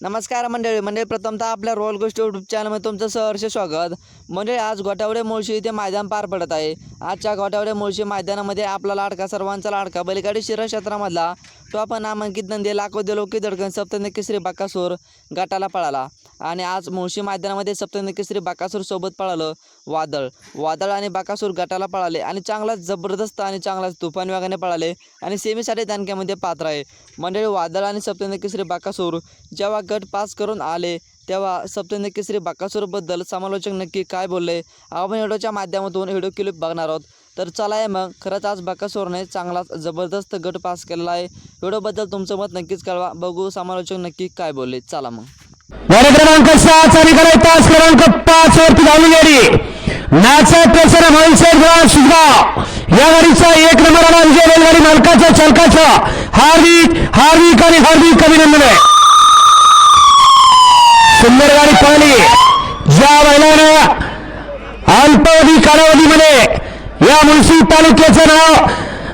नमस्कार मंडळी मंडळी प्रथमतः आपल्या रॉयल गोष्ट यूट्यूब चॅनलमध्ये तुमचं सहर्ष स्वागत. मंडळी आज गोटावडे मुळशी इथे मैदान पार पडत आहे. आजच्या गोटावडे मुळशी मैदानामध्ये आपला लाडका सर्वांचा लाडका बलिकाडी शिरा क्षेत्रामधला टॉप नामांकित नंदी लाखो लोकी धडकन सप्तन केसरी बाकासूर गटाला पळाला. आणि आज मुळशी मैदानामध्ये सप्तंद केसरी बाकासूर सोबत पळालं वादळ. वादळ आणि बाकासूर गटाला पळाले आणि चांगलाच जबरदस्त आणि चांगलाच तुफान वेगाने पळाले आणि सेमीसाठी दानक्यामध्ये पात्र आहे. मंडळी वादळ आणि सप्तंद केसरी बाकासूर जेव्हा गट पास करून आले. तेव्हा सप्तन केसरी बाकासूरबद्दल समालोचक नक्की काय बोलले? आपण व्हिडिओच्या माध्यमातून व्हिडिओ क्लिप बघणार आहोत. तर चला आहे मग. खरंच आज बाकासूरने चांगलाच जबरदस्त गट पास केलेला आहे. व्हिडिओबद्दल तुमचं मत नक्कीच कळवा. बघू समालोचक नक्की काय बोलले. चला मग. गाडी क्रमांक सात चालीकडे तास क्रमांक पाच वरती धावली गेली. नाचा पेसर म्हैसेर सुजगाव या गाडीचा एक नंबर आला. विजय रेलगाडी मालकाचा चालकाचा. हार्दिक हार्दिक आणि हार्दिक अभिनंदन. आहे सुंदर गाडी पळाली ज्या बैलानं अल्पावधी कालावधीमध्ये या मुळशी तालुक्याचं नाव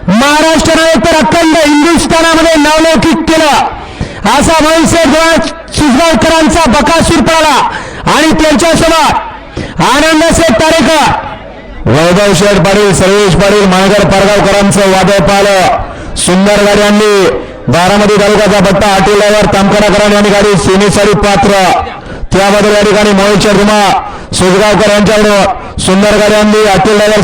महाराष्ट्र नव्हे तर अखंड हिंदुस्थानामध्ये नावलौकिक केलं. असा म्हैसेर सुजगावकरांचा बकासूर पळाला आणि त्यांच्यासोबत आनंद शेठ तारेकर. वैभव शेठ पाटील सर्वेश पाटील माळगर पारगावकरांचं वादळ पाहिलं. सुंदर गाडी आणली. बारामती तालुक्याचा पट्टा आटेल्यावर तामकराकरांनी आणि गाडी सेनेसाठी पात्र. त्याबद्दल या ठिकाणी मोहित शर्मा सुजगावकर यांच्याकडं सुंदर यांनी आणली